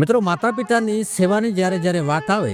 મિત્રો માતા પિતાની સેવાની જ્યારે જ્યારે વાત આવે,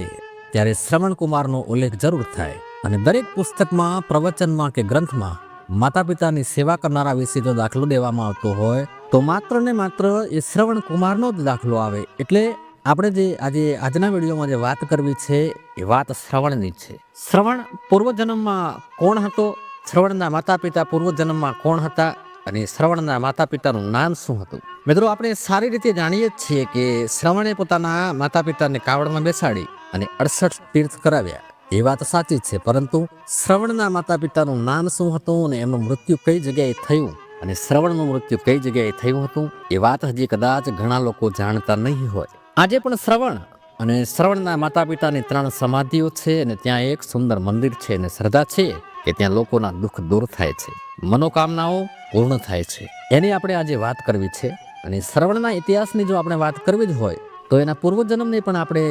ત્યારે શ્રવણ કુમારનો ઉલ્લેખ જરૂર થાય. અને દરેક પુસ્તકમાં, પ્રવચનમાં કે ગ્રંથમાં માતા પિતાની સેવા કરનારા વિશે જો દાખલો દેવામાં આવતો હોય, તો માત્ર ને માત્ર એ શ્રવણ કુમારનો જ દાખલો આવે. એટલે આપણે જે આજે આજના વિડીયોમાં જે વાત કરવી છે, એ વાત શ્રવણની છે. શ્રવણ પૂર્વજન્મમાં કોણ હતો? શ્રવણના માતા પિતા પૂર્વજન્મમાં કોણ હતા? અને શ્રવણના માતા પિતાનું નામ શું હતું? મિત્રો, આપણે સારી રીતે જાણીએ છીએ કે શ્રવણે પોતાના માતા પિતાને કાવડમાં બેસાડી અને અડસઠ તીર્થ કરાવ્યા. એ વાત સાચી છે, પરંતુ શ્રવણના માતા પિતાનું નામ શું હતું અને એમનું મૃત્યુ કઈ જગ્યાએ થયું અને શ્રવણનું મૃત્યુ કઈ જગ્યાએ થયું હતું, એ વાત હજી કદાચ ઘણા લોકો જાણતા નહીં હોય. આજે પણ શ્રવણ અને શ્રવણના માતા પિતાની ત્રણ સમાધિઓ છે અને ત્યાં એક સુંદર મંદિર છે અને શ્રદ્ધા છે કે ત્યાં લોકોના દુઃખ દૂર થાય છે. મનોકામનાઓ પૂર્ણ થાય છે. એની આપણે આજે વાત કરવી છે અને શ્રવણના ઇતિહાસની જો આપણે વાત કરવી જ હોય, તો એના પૂર્વજન્મની પણ આપણે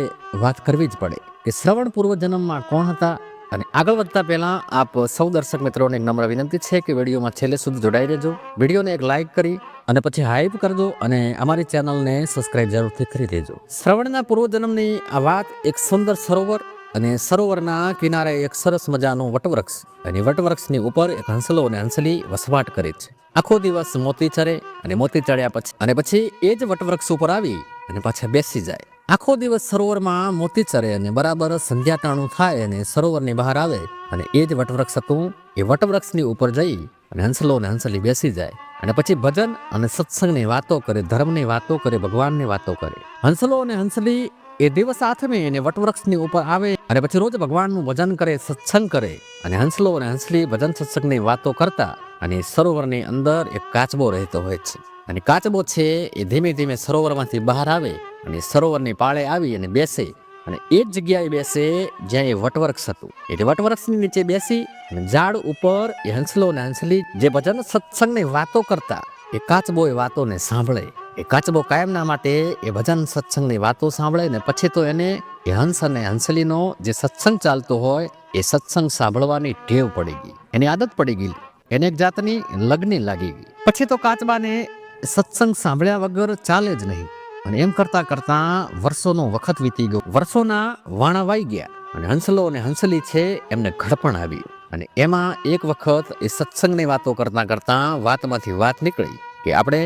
વાત કરવી જ પડે કે શ્રવણ પૂર્વજન્મમાં કોણ હતા? અને આગળ વધતા પહેલા આપ સૌ દર્શક મિત્રોને એક નમ્ર વિનંતી છે કે વિડીયોમાં છેલ્લે સુધી જોડાઈ રહેજો. વિડીયોને એક લાઈક કરી અને પછી હાઈપ કરજો અને અમારી ચેનલને સબસ્ક્રાઇબ જરૂરથી કરી દેજો. શ્રવણના પૂર્વજન્મની આ વાત એક સુંદર સરોવર અને સરોવરના કિનારે એક સરસ મજાનું વટવૃક્ષ. અને વટવૃક્ષની ઉપર એક હંસલો અને હંસલી વસવાટ કરે છે. આખો દિવસ મોતી ચરે અને મોતી ચડ્યા પછી, અને પછી એ જ વટવૃક્ષ ઉપર આવી અને પાછા બેસી જાય. આખો દિવસ સરોવરમાં મોતી ચરે અને બરાબર સંધ્યા ટાણું થાય અને સરોવરની બહાર આવે. અને એ જ વટવૃક્ષ હતું. એ વટવૃક્ષની ઉપર જઈ અને હંસલો અને હંસલી બેસી જાય. અને પછી ભજન અને સત્સંગની વાતો કરે, ધર્મની વાતો કરે, ભગવાનની વાતો કરે. હંસલો અને હંસલી એ દિવસ આથમે એને વટવૃક્ષની ઉપર આવે અને પછી રોજ ભગવાનનું ભજન કરે, સત્સંગ કરે. અને હંસલો અને હંસલી ભજન સત્સંગની વાતો કરતા અને સરોવરની અંદર એક કાચબો રહેતો હોય છે. અને કાચબો છે એ ધીમે ધીમે સરોવરમાંથી બહાર આવે અને સરોવરની પાળે આવી અને બેસે. અને એ જ જગ્યાએ બેસે જ્યાં એ વટવૃક્ષ હતું. એટલે વટવૃક્ષની નીચે બેસી અને ઝાડ ઉપર એ હંસલો અને હંસલી જે ભજન સત્સંગની વાતો કરતા એ કાચબો એ વાતોને સાંભળે. એ કાચબો કાયમના માટે એ ભજન સત્સંગની વાતો સાંભળે ને પછી તો એને એ હંસ અને હંસલીનો જે સત્સંગ ચાલતો હોય એ સત્સંગ સાંભળવાની ટેવ પડી ગઈ. એની આદત પડી ગઈ. એને એક જાતની લગ્ની લાગી ગઈ. પછી તો કાચબાને સત્સંગ સાંભળ્યા વગર ચાલે જ નહીં. અને એમ કરતા કરતા વર્ષોનો વખત વીતી ગયો. વર્ષોના વાણા વાઈ ગયા. અને હંસલો અને હંસલી છે એમને ઘડપણ આવી. અને એમાં એક વખત એ સત્સંગની વાતો કરતાં કરતાં વાતમાંથી વાત નીકળી કે આપણે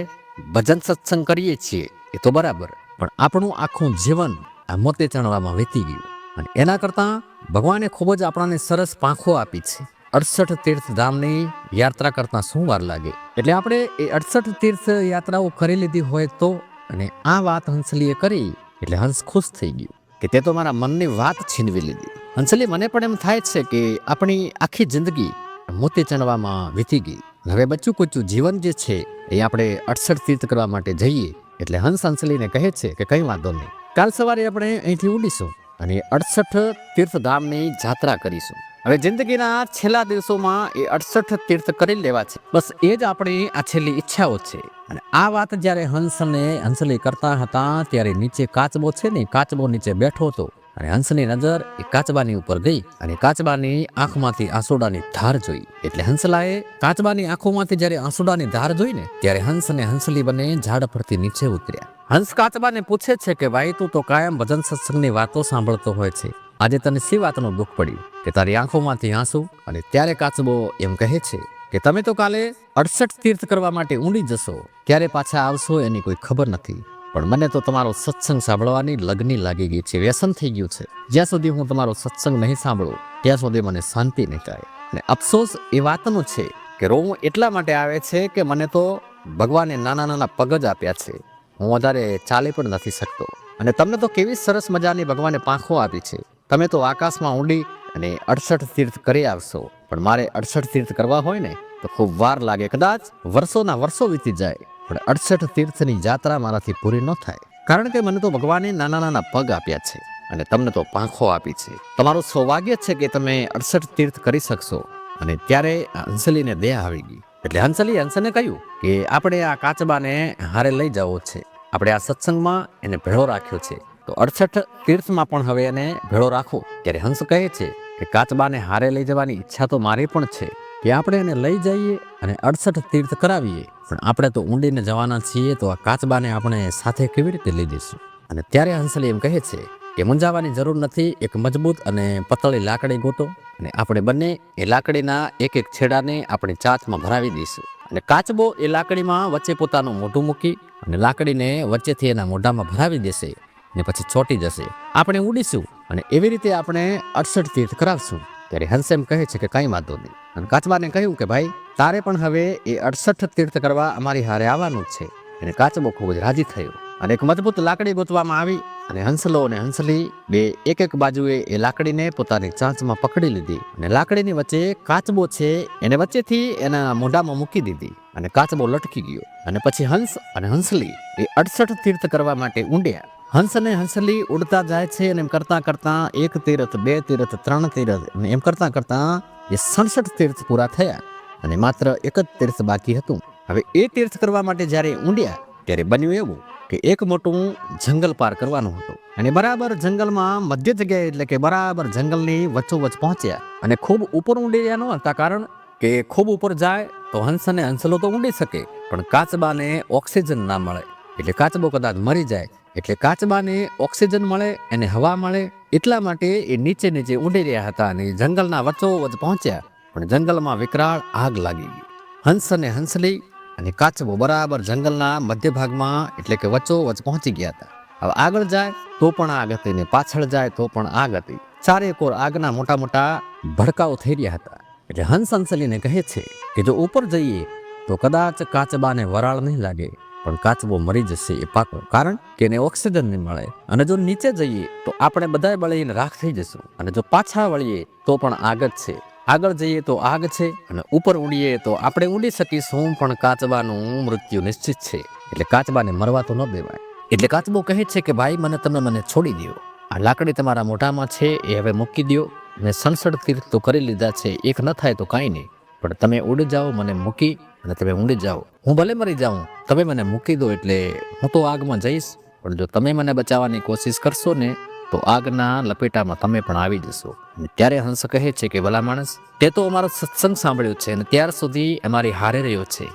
ભજન સત્સંગ કરીએ છીએ, એ તો બરાબર, પણ આપણું આખું જીવન આ મોતે ચણવામાં વીતી ગયું. અને એના કરતાં ભગવાને ખૂબ જ આપણાને સરસ પાંખો આપી છે. અડસઠ તીર્થ ધામની યાત્રા કરતાં શું વાર લાગે. એટલે આપણે એ અડસઠ તીર્થ યાત્રાઓ કરી લીધી હોય તો અને આ વાત હંસલીએ કરી, એટલે હંસ ખુશ થઈ ગયું. કે તે તો મારા મનની વાત છીનવી લીધી. હંસલી, મને પણ એમ થાય છે કે આપણી આખી જિંદગી મોતી ચણવામાં વીતી ગઈ. હવે બચ્ચું કુચ્ચું જીવન જે છે, એ આપણે અડસઠ તીર્થ કરવા માટે જઈએ. એટલે હંસ હંસલીને કહે છે કે કંઈ વાંધો નહીં. કાલ સવારે આપણે અહીંથી ઉડીશું અને અડસઠ તીર્થધામની જાત્રા કરીશું. હવે જિંદગીના છેલ્લા દિવસોમાં એ અડસઠ તીર્થ કરી લેવા છે. બસ એ જ આપણી આ છેલ્લી ઈચ્છાઓ છે. અને આ વાત જ્યારે હંસને, હંસલી કરતા હતા, ત્યારે નીચે કાચબો છે ને, કાચબો નીચે બેઠો હતો. અને હંસની નજર એ કાચબાની ઉપર ગઈ અને કાચબાની આંખમાંથી આંસુડાની ધાર જોઈ. એટલે હંસલાએ કાચબાની આંખોમાંથી જ્યારે આંસુડાની ધાર જોઈ ને ત્યારે હંસ અને હંસલી બંને ઝાડ પરથી નીચે ઉતર્યા. હંસ કાચબાને પૂછે છે કે ભાઈ તું તો કાયમ ભજન સત્સંગની વાતો સાંભળતો હોય છે. આજે તને સી વાતનું દુઃખ પડ્યું? કે તારી આંખોમાંથી આંસુ? અને ત્યારે કાચબો એમ કહે છે કે, તમે તો કાલે અડસઠ તીર્થ કરવા માટે ઊંડી જશો. ક્યારે પાછા આવશો એની કોઈ ખબર નથી. પણ મને તો તમારો સત્સંગ સાંભળવાની લગ્ની લાગી ગઈ છે, વ્યસન થઈ ગયું છે. જ્યાં સુધી હું તમારો સત્સંગ નહીં સાંભળું, ત્યાં સુધી મને શાંતિ નહીં થાય. અને અફસોસ એ વાતનો છે કે રોવું એટલા માટે આવે છે કે મને તો ભગવાને નાના નાના પગ જ આપ્યા છે. હું વધારે ચાલી પણ નથી શકતો. અને તમને તો કેવી સરસ મજાની ભગવાને પાંખો આપી છે. તમે તો આકાશમાં ઊંડી અને અડસઠ તીર્થ કરી આવશો. પણ મારે અડસઠ તીર્થ કરવા હોય ને, તો ખૂબ વાર લાગે. કદાચ વર્ષોના વર્ષો વીતી જાય. પણ અડસઠ તીર્થની જાત્રા મારાથી પૂરી ન થાય. કારણ કે મને તો ભગવાને નાના નાના પગ આપ્યા છે અને તમને તો પાંખો આપી છે. તમારું સૌભાગ્ય છે કે તમે અડસઠ તીર્થ કરી શકશો. અને ત્યારે હંસલીને દેહ આવી ગઈ. એટલે હંસલી, હંસને કહ્યું કે આપણે આ કાચબાને હારે લઈ જવો છે. આપણે આ સત્સંગમાં એને ભેળો રાખ્યો છે. તો અડસઠ તીર્થમાં પણ હવે એને ભેળો રાખો. ત્યારે હંસ કહે છે કે કાચબાને હારે લઈ જવાની ઈચ્છા તો મારી પણ છે. કે આપણે એને લઈ જઈએ અને અડસઠ તીર્થ કરાવીએ. પણ આપણે તો ઊંડીને જવાના છીએ તો આ કાચબાને આપણે સાથે કેવી રીતે લઈ જઈશું? અને ત્યારે હંસલી એમ કહે છે કે મૂંઝાવાની જરૂર નથી, એક મજબૂત અને પતળી લાકડી ગોતો અને આપણે બંને એ લાકડીના એક એક છેડાને આપણી ચાંચમાં ભરાવી દઈશું. અને કાચબો એ લાકડીમાં વચ્ચે પોતાનું મોઢું મૂકી અને લાકડીને વચ્ચેથી એના મોઢામાં ભરાવી દેશે ને પછી ચોટી જશે. આપણે ઉડીશું અને એવી રીતે આપણે અડસઠ તીર્થ કરાવશું. ત્યારે હંસ એમ કહે છે કે કાંઈ વાંધો નહીં. અને કાચબાને કહ્યું કે ભાઈ, તારે પણ હવે એ અડસઠ તીર્થ કરવા અમારી હારે આવવાનું છે. અને કાચબો ખૂબ જ રાજી થયો અને એક મજબૂત લાકડી ગોતવામાં આવી અને હંસલો અને હંસલી બે એક એક બાજુએ એ લાકડીને પોતાની ચાંચમાં પકડી લીધી અને લાકડીની વચ્ચે કાચબો છે એને વચ્ચેથી એના મોઢામાં મૂકી દીધી અને કાચબો લટકી ગયો. અને પછી હંસ અને હંસલી એ અડસઠ તીર્થ કરવા માટે ઊંડ્યા. હંસ અને હંસલી ઉડતા જાય છે અને એમ કરતાં કરતાં એક તીર્થ, બે તીર્થ, ત્રણ તીર્થ, અને એમ કરતાં કરતાં એ સડસઠ તીર્થ પૂરા થયા અને માત્ર એક જ તીર્થ બાકી હતું. હવે એ તીર્થ કરવા માટે જ્યારે ઊંડ્યા, ત્યારે બન્યું એવું કે એક મોટું જંગલ પાર કરવાનું હતું. અને બરાબર જંગલમાં મધ્ય જગ્યાએ એટલે કે બરાબર જંગલની વચ્ચોવચ્ચ પહોંચ્યા અને ખૂબ ઉપર ઊંડી ગયા ન હતા કારણ કે ખૂબ ઉપર જાય તો હંસ અને હંસલો તો ઊંડી શકે, પણ કાચબાને ઓક્સિજન ના મળે. એટલે કાચબો કદાચ મરી જાય એટલે કાચબાને ઓક્સિજન મળે એને હવા મળે એટલા માટે એ નીચે નીચે ઉડી રહ્યા હતા અને જંગલના વચ્ચોવચ પહોંચ્યા. પણ જંગલમાં વિકરાળ આગ લાગી ગઈ. હંસ અને હંસલી અને કાચબો બરાબર જંગલના મધ્ય ભાગમાં એટલે કે વચ્ચોવચ પહોંચી ગયા હતા. હવે આગળ જાય તો પણ આગ હતી ને પાછળ જાય તો પણ આગ હતી. ચારે કોર આગના મોટા મોટા ભડકાઓ થઈ રહ્યા હતા. એટલે હંસ હંસલીને કહે છે કે જો ઉપર જઈએ તો કદાચ કાચબાને વરાળ નહીં લાગે. પણ કાચબો મરી જશે એ પાકો. કારણ કે એને ઓક્સિજન નહીં મળે. અને જો નીચે જઈએ, તો આપણે બધાય બળીને રાખ થઈ જશું. અને જો પાછા વળીએ, તો પણ આગ જ છે. આગળ જઈએ, તો આગ છે. અને ઉપર ઉડીએ, તો આપણે ઉડી શકીશું, પણ કાચબાનું મૃત્યુ નિશ્ચિત છે. એટલે કાચબાને મરવા તો ન દેવાય. એટલે કાચબો કહે છે કે, ભાઈ, મને તમે મને છોડી દો આ લાકડી તમારા મોઢામાં છે, એ હવે મૂકી દો મેં સડસઠ તીર્થ તો કરી લીધા છે. એક ન થાય તો કાંઈ નહીં. પણ તમે ઉડી જાઓ, મને મૂકી અને તમે ઊંડી જાઓ. હું ભલે મરી જાઉં, તમે મને મૂકી દો એટલે હું તો આગમાં જઈશ. પણ જો તમે મને બચાવવાની કોશિશ કરશો ને, તો આગના લપેટામાં તમે પણ આવી જશો. ત્યારે હંસ કહે છે કે, ભલા માણસ, તે તો અમારો સત્સંગ સાંભળ્યો છે અને ત્યાર સુધી અમારી હારે રહ્યો છે.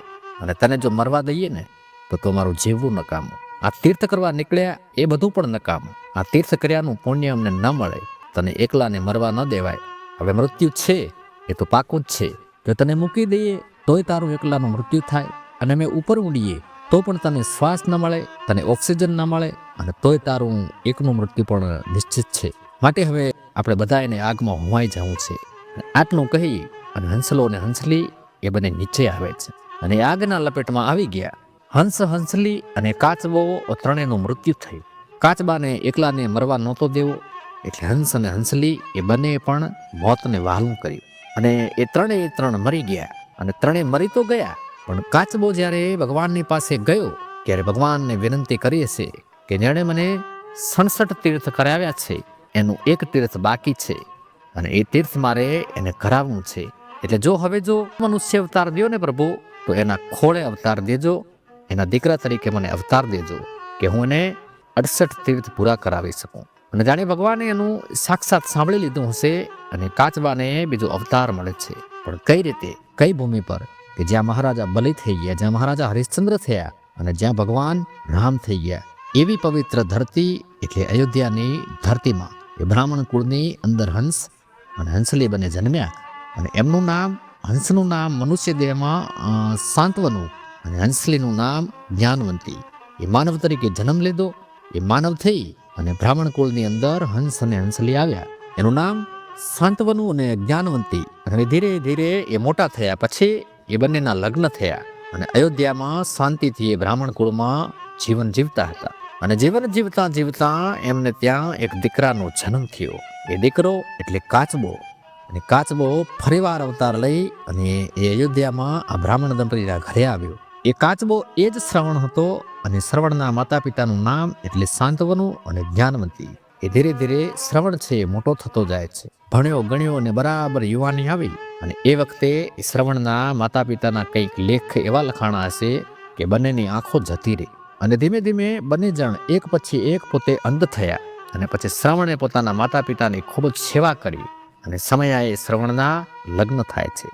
અને તને જો મરવા દઈએ ને, તો તમારું જીવવું નકામું. આ તીર્થ કરવા નીકળ્યા એ બધું પણ નકામું. આ તીર્થ કર્યાનું પુણ્ય અમને ન મળે. તને એકલાને મરવા ન દેવાય. હવે મૃત્યુ છે, એ તો પાકું જ છે. જો તને મૂકી દઈએ, તોય તારું એકલાનું મૃત્યુ થાય અને અમે ઉપર ઉડીએ, તો પણ તને શ્વાસ ન મળે, તને ઓક્સિજન ન મળે અને તોય તારું એકનું મૃત્યુ પણ નિશ્ચિત છે. માટે હવે આપણે બધા એને આગમાં હોવાઈ જવું છે. આટલું કહી અને હંસલો અને હંસલી એ બંને નીચે આવે છે. અને આગના લપેટમાં આવી ગયા. હંસ હંસલી અને કાચબો ત્રણેયનું મૃત્યુ થયું. કાચબાને એકલાને મરવા નહોતો દેવો, એટલે હંસ અને હંસલી એ બંને પણ મોતને વહાલું કર્યું. અને એ ત્રણેય ત્રણ મરી ગયા. અને ત્રણેય મરી તો ગયા, પણ કાચબો જ્યારે ભગવાનની પાસે ગયો, ત્યારે ભગવાનને વિનંતી કરી છે કે, જેણે મને સડસઠ તીર્થ કરાવ્યા છે, એનું એક તીર્થ બાકી છે, અને એ તીર્થ મારે એને કરાવવું છે. એટલે જો હવે જો મનુષ્ય અવતાર દો ને પ્રભુ, તો એના ખોળે અવતાર દેજો, એના દીકરા તરીકે મને અવતાર દેજો, કે હું એને અડસઠ તીર્થ પૂરા કરાવી શકું. અને જાણે ભગવાને એનું સાક્ષાત સાંભળી લીધું હશે અને કાચબાને બીજો અવતાર મળે છે. પણ કઈ રીતે, કઈ ભૂમિ પર? કે જ્યાં મહારાજા બલિ થઈ ગયા, જ્યાં મહારાજા હરિશ્ચંદ્ર થયા અને જ્યાં ભગવાન રામ થઈ ગયા. એવી પવિત્ર ધરતી એટલે અયોધ્યાની ધરતીમાં એ બ્રાહ્મણ કુળની અંદર હંસ અને હંસલી બને જન્મ્યા અને એમનું નામ, હંસનું નામ મનુષ્ય દેહમાં સાંત્વનું અને હંસલીનું નામ જ્ઞાનવંતી. એ માનવ તરીકે જન્મ લીધો, એ માનવ થઈ અને બ્રાહ્મણ કુળની અંદર હંસ અને હંસલી આવ્યા. એનું નામ શાંતવનું અને જ્ઞાનવંતી. અને ધીરે ધીરે એ મોટા થયા પછી એ બંનેના લગ્ન થયા. અને અયોધ્યામાં શાંતિથી એ બ્રાહ્મણ કુળમાં જીવન જીવતા હતા. અને જીવન જીવતા જીવતા એમને ત્યાં એક દીકરાનો જન્મ થયો. એ દીકરો એટલે કાચબો. અને કાચબો ફરીવાર અવતાર લઈ અને એ અયોધ્યામાં આ બ્રાહ્મણ દંપતીના ઘરે આવ્યો. એ કાચબો એ જ શ્રવણ હતો અને શ્રવણના માતા પિતાનું નામ એટલે શાંતવનું અને જ્ઞાનવંતી. એ ધીરે ધીરે શ્રવણ છે એ મોટો થતો જાય છે. ભણ્યો, ગણ્યો અને બરાબર યુવાની આવી અને એ વખતે શ્રવણના માતા પિતાના કંઈક લેખ એવા લખાણા હશે કે બંનેની આંખો જતી રહી. અને ધીમે ધીમે બંને જણ એક પછી એક પોતે અંધ થયા અને પછી શ્રવણે પોતાના માતા પિતાની ખૂબ જ સેવા કરી અને સમયાએ શ્રવણના લગ્ન થાય છે.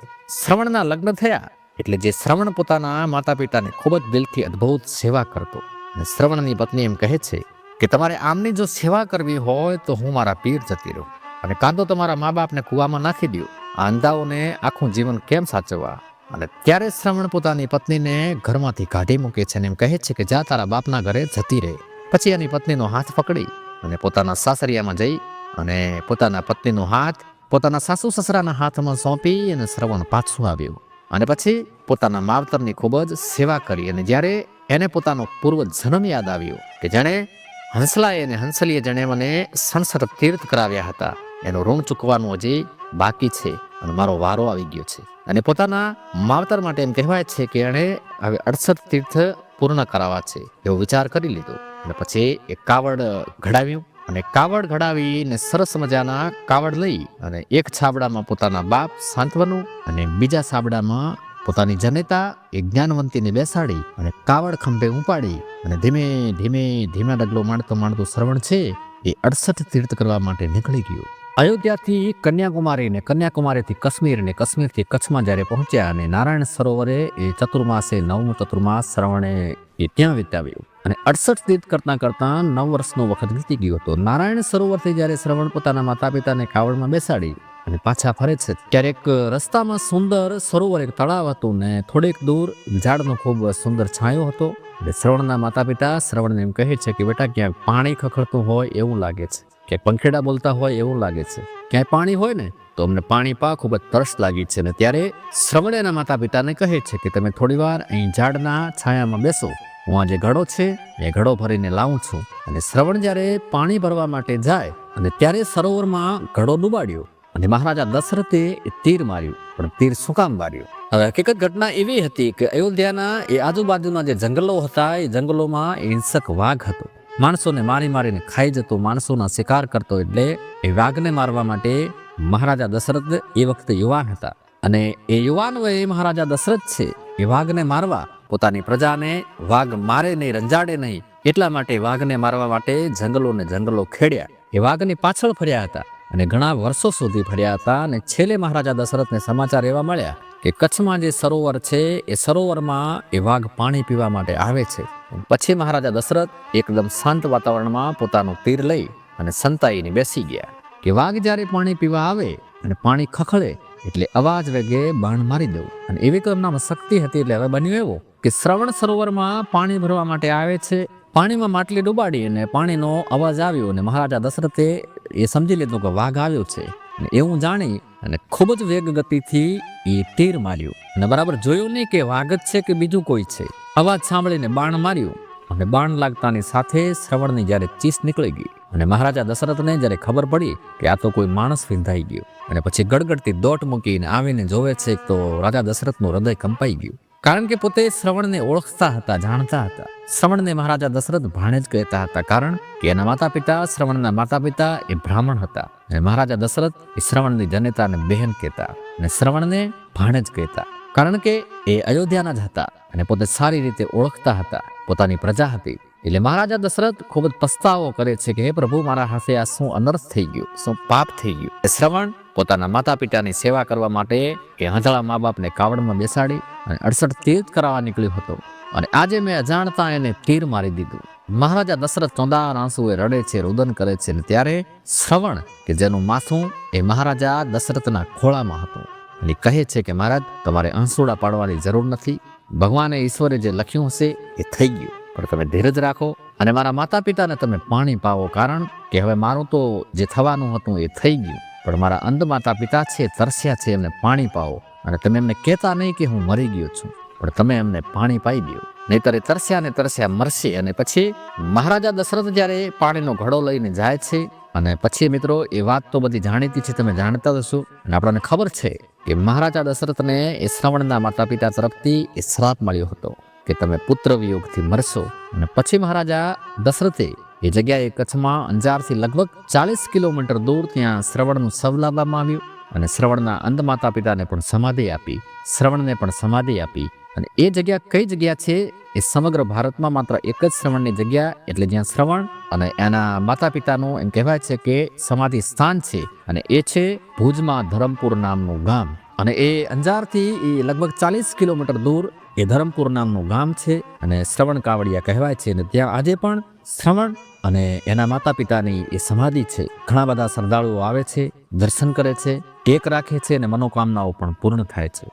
શ્રવણના લગ્ન થયા એટલે જે શ્રવણ પોતાના માતા પિતાને ખૂબ જ દિલથી અદ્ભુત સેવા કરતો. અને શ્રવણની પત્ની એમ કહે છે કે, તમારે આમની જો સેવા કરવી હોય તો હું મારા પીર જતી રહું. અને કાં તો તમારા મા બાપને કૂવામાં નાખી દો આ અંધાઓને આખું જીવન કેમ સાચવવા? અને ત્યારે શ્રવણ પોતાની પત્નીને ઘરમાંથી કાઢી મૂકે છે અને એમ કહે છે કે, જા તારા બાપના ઘરે જતી રહે. પછી એની પત્નીનો હાથ પકડી અને પોતાના સાસરિયામાં જઈ અને પોતાના પત્નીનો હાથ પોતાના સાસુ સસરાના હાથમાં સોંપી અને શ્રવણ પાછું આવ્યું. અને પછી પોતાના માવતરની ખૂબ જ સેવા કરી અને જ્યારે એને પોતાનો પૂર્વ જન્મ યાદ આવ્યો કે જેણે હંસલાએ અને હંસલીએ જેણે મને સંસદ તીર્થ કરાવ્યા હતા, એનું ઋણ ચૂકવાનું હજી બાકી છે અને મારો વારો આવી ગયો છે. અને પોતાના માવતર માટે એમ કહેવાય છે કે એણે હવે અડસઠ તીર્થ પૂર્ણ કરાવવા છે એવો વિચાર કરી લીધો અને પછી એક કાવડ ઘડાવ્યું અને કાવડ ઘડાવીને સરસ મજાના કાવડ લઈ અને એક છાબડામાં પોતાના બાપ સાંત્વનું અને બીજા છાબડામાં પોતાની જનેતા એ જ્ઞાનવંતીને બેસાડી અને કાવડ ખંભે ઉપાડી અને ધીમે ધીમે ધીમે ડગલો માંડતો માંડતો શ્રવણ છે એ અડસઠ તીર્થ કરવા માટે નીકળી ગયો. અયોધ્યાથી કન્યાકુમારીને કન્યાકુમારીથી કાશ્મીર ને કાશ્મીરથી કચ્છમાં જ્યારે પહોંચ્યા અને નારાયણ સરોવરે એ ચતુર્માસે નવમું ચતુર્માસ શ્રવણે એ ત્યાં વિતાવ્યું. અને અડસઠ તીર્થ કરતાં કરતાં નવ વર્ષનો વખત વીતી ગયો હતો. નારાયણ સરોવરથી જ્યારે શ્રવણ પોતાના માતા પિતાને કાવડમાં બેસાડી અને પાછા ફરે છે ત્યારે એક રસ્તામાં સુંદર સરોવર એક તળાવ હતું ને થોડેક દૂર ઝાડનો ખૂબ સુંદર છાંયો હતો. એટલે શ્રવણના માતા પિતા શ્રવણને એમ કહે છે કે, બેટા ક્યાંક પાણી ખખડતું હોય એવું લાગે છે. ક્યાંક પંખેડા બોલતા હોય એવું લાગે છે. ક્યાંય પાણી હોય ને, તો અમને પાણી પા, ખૂબ જ તરસ લાગી છે. ને ત્યારે શ્રવણેના માતા પિતાને કહે છે કે તમે થોડીવાર અહીં ઝાડના છાયામાં બેસો. હું આ જે ઘડો છે એ ઘડો ભરીને લાવું છું. અને શ્રવણ જ્યારે પાણી ભરવા માટે જાય, અને ત્યારે સરોવરમાં ઘડો ડૂબાડ્યો. અને મહારાજા દશરથે તીર માર્યું, પણ તીર શું કામ માર્યું હવે હકીકત ઘટના એવી હતી કે અયોધ્યાના એ આજુબાજુના જે જંગલો હતા, એ જંગલોમાં હિંસક વાઘ હતો. માણસોને મારી મારીને ખાઈ જતો, માણસોના શિકાર કરતો એટલે એ વાઘને મારવા માટે મહારાજા દશરથ એ વખતે યુવાન હતા. અને એ યુવાન એ મહારાજા દશરથ છે, એ વાઘને મારવા પોતાની પ્રજાને વાઘ મારે નહીં, રંજાડે નહીં, એટલા માટે વાઘને મારવા માટે જંગલોને જંગલો ખેડ્યા. એ વાઘની પાછળ ફર્યા હતા. અને ઘણા વર્ષો સુધી ફર્યા હતા અને છેલ્લે મહારાજા દશરથને સમાચાર એવા મળ્યા કે કચ્છમાં જે સરોવર છે, એ સરોવરમાં એ વાઘ પાણી પીવા માટે આવે છે. પછી મહારાજા દશરથ એકદમ શાંત વાતાવરણમાં પોતાનું તીર લઈ અને સંતાઈને બેસી ગયા કે વાઘ જ્યારે પાણી પીવા આવે અને પાણી ખખડે એટલે અવાજ વેગે બાણ મારી દઉં. અને એવી તો એમનામાં શક્તિ હતી એટલે હવે બન્યું એવું કે શ્રવણ સરોવરમાં પાણી ભરવા માટે આવે છે પાણીમાં માટલી ડૂબાડી અને પાણીનો અવાજ આવ્યો અને મહારાજા દશરથે એ સમજી લીધું કે વાઘ આવ્યો છે. એવું જાણી અને ખૂબ જ વેગ ગતિથી એ તીર માર્યું. અને બરાબર જોયું નહીં કે વાઘ જ છે કે બીજું કોઈ છે. અવાજ સાંભળીને બાણ માર્યું અને બાણ લાગતાની સાથે શ્રવણની જ્યારે ચીસ નીકળી ગઈ અને મહારાજા દશરથને જ્યારે ખબર પડી કે આ તો કોઈ માણસ વિંધાઈ ગયો. અને પછી ગડગડતી દોટ મૂકીને આવીને જોવે છે તો રાજા દશરથનું હૃદય કંપાઈ ગયું. કારણ કે પોતે શ્રવણને ઓળખતા હતા, જાણતા હતા. શ્રવણને મહારાજા દશરથ ભાણેજ કહેતા હતા, કારણ કે એના માતા પિતા શ્રવણના માતા પિતા એ બ્રાહ્મણ હતા અને મહારાજા દશરથ એ શ્રવણની જનેતાને બહેન કહેતા અને શ્રવણને ભાણેજ કહેતા. કારણ કે એ અયોધ્યાના જ હતા અને પોતે સારી રીતે ઓળખતા હતા. પોતાની પ્રજા હતી. એટલે મહારાજા દશરથ ખૂબ જ પસ્તાવો કરે છે કે, હે પ્રભુ, મારા હાથે આ શું અનર્થ થઈ ગયું? શું પાપ થઈ ગયું? શ્રવણ પોતાના માતા પિતાની સેવા કરવા માટે એ હંધળા મા બાપને કાવડમાં બેસાડી અને અડસઠ તીર્થ કરાવવા નીકળ્યો હતો. અને આજે મેં અજાણતા એને તીર મારી દીધું. મહારાજા દશરથ ચોંદાર આંસુએ રડે છે, રુદન કરે છે અને ત્યારે શ્રવણ, કે જેનું માથું એ મહારાજા દશરથના ખોળામાં હતું. અને કહે છે કે મહારાજ, તમારે અંસુડા પાડવાની જરૂર નથી. ભગવાને ઈશ્વરે જે લખ્યું હશે એ થઈ ગયું. પણ તમે ધીરજ રાખો અને મારા માતા પિતાને તમે પાણી પાવો કારણ કે હવે મારું તો જે થવાનું હતું એ થઈ ગયું. પણ મારા અંધ માતા પિતા છે, તરસ્યા છે, એમને પાણી પાવો અને તમે એમને કહેતા નહીં કે હું મરી ગયો છું. પણ તમે એમને પાણી પાઈ દો. નહીતર તરસ્યા ને તરસ્યા મરશે અને પછી મહારાજા દશરથ જ્યારે પાણીનો ઘડો લઈને જાય છે અને પછી મિત્રો, એ વાત તો બધી જાણીતી છે, તમે જાણતા હશો. અને આપણને ખબર છે કે મહારાજા દશરથને એ શ્રવણના માતા પિતા તરફથી એ શ્રાપ મળ્યો હતો કે તમે પુત્ર વિયોગથી મરશો. અને પછી મહારાજા દશરથે એ જગ્યાએ કચ્છમાં અંજારથી લગભગ ચાલીસ કિલોમીટર દૂર ત્યાં શ્રવણનું શવ લાવવામાં આવ્યું અને શ્રવણના અંધ માતા પિતાને પણ સમાધિ આપી, શ્રવણને પણ સમાધિ આપી અને એ જગ્યા કઈ જગ્યા છે? એ સમગ્ર ભારતમાં માત્ર એક જ શ્રવણની જગ્યા, એટલે જ્યાં શ્રવણ અને એના માતા પિતાનું એમ કહેવાય છે કે સમાધિ સ્થાન છે અને એ છે ભુજમાં ધરમપુર નામનું ગામ. અને એ અંજારથી એ લગભગ ચાલીસ કિલોમીટર દૂર એ ધરમપુર નામનું ગામ છે અને શ્રવણ કાવડિયા કહેવાય છે અને ત્યાં આજે પણ શ્રવણ અને એના માતા પિતાની એ સમાધિ છે. ઘણા બધા શ્રદ્ધાળુઓ આવે છે, દર્શન કરે છે ટેક રાખે છે અને મનોકામનાઓ પણ પૂર્ણ થાય છે.